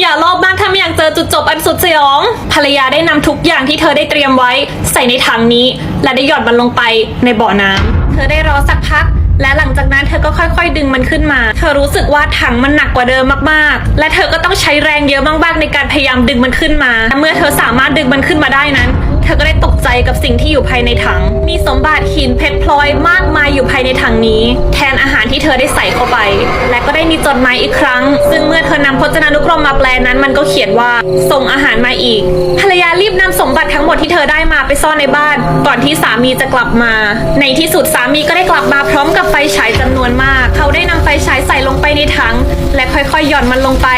อย่ารอบมากถ้าไม่อยากเจอจุดจบอันสุดสยอง ภรรยาได้นำทุกอย่างที่เธอได้เตรียมไว้ใส่ในถังนี้ และได้หย่อนมันลงไปในบ่อน้ำเธอได้รอสักพักและหลังจากนั้นเธอก็ค่อยๆ ดึงมันขึ้นมา เธอรู้สึกว่าถังมันหนักกว่าเดิมมากๆ และเธอก็ต้องใช้แรงเยอะมากๆ ในการพยายามดึงมันขึ้นมาและเมื่อเธอสามารถดึงมันขึ้นมาได้นั้น เธอก็ได้ตกใจกับสิ่งที่อยู่ภายในถัง มีสมบัติหินเพชรพลอยมากมายอยู่ภายในถังนี้ แทนอาหารที่เธอได้ใส่เข้าไป และก็ได้มีจดหมายอีกครั้ง ซึ่งเมื่อเธอนำพจนานุกรมมาแปลนั้น มันก็เขียนว่าส่งอาหารมาอีก ภรรยารีบนำสมบัติทั้งหมดที่เธอได้มาไปซ่อนในบ้าน ก่อนที่สามีจะกลับมา ในที่สุดสามีก็ได้กลับมาพร้อมกับไฟฉายจำนวนมาก เขาได้นำไฟฉายใส่ลง ในถัง และค่อยๆหย่อนมันลงไป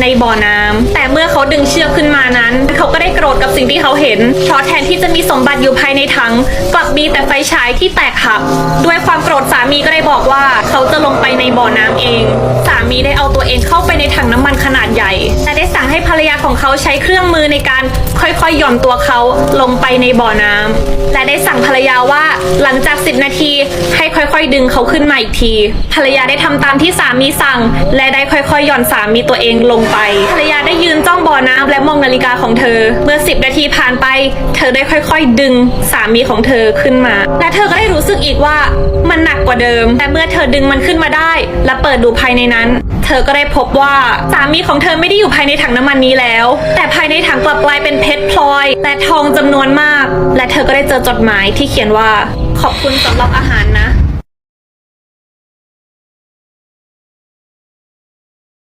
ในบ่อน้ำแต่เมื่อเขาดึงเชือกขึ้นมานั้น เขาก็ได้โกรธกับสิ่งที่เขาเห็น เพราะแทนที่จะมีสมบัติอยู่ภายในถัง กลับมีแต่ไฟฉายที่แตกหัก ด้วยความโกรธสามีก็ได้บอกว่า เขาจะลงไปในบ่อน้ำเอง สามีได้เอาตัวเองเข้าไปในถังน้ำมันขนาดใหญ่และได้สั่งให้ภรรยาของเขาใช้เครื่องมือในการค่อยๆหย่อนตัวเขาลงไปในบ่อน้ำและได้สั่งภรรยาว่าหลังจาก 10 นาทีให้ค่อยๆ ดึงเขาขึ้นมาอีกที ภรรยาได้ทำตามที่สามีสั่ง และได้ค่อยๆหย่อนสามีตัวเองลงไปภรรยาได้ยืนจ้องบ่อน้ำและมองนาฬิกาของเธอ เมื่อ 10 นาทีผ่านไป เธอได้ค่อยๆดึงสามีของเธอขึ้นมา และเธอก็ได้รู้สึกอีกว่ามันหนักกว่าเดิม แต่เมื่อเธอดึงมันขึ้นมาได้ และเปิดดูภายในนั้น เธอก็ได้พบว่าสามีของเธอไม่ได้อยู่ภายในถังน้ำมันนี้แล้ว แต่ภายในถังกลับกลายเป็นเพชรพลอย และทองจำนวนมาก และเธอก็ได้เจอจดหมายที่เขียนว่า ขอบคุณสำหรับอาหารนะ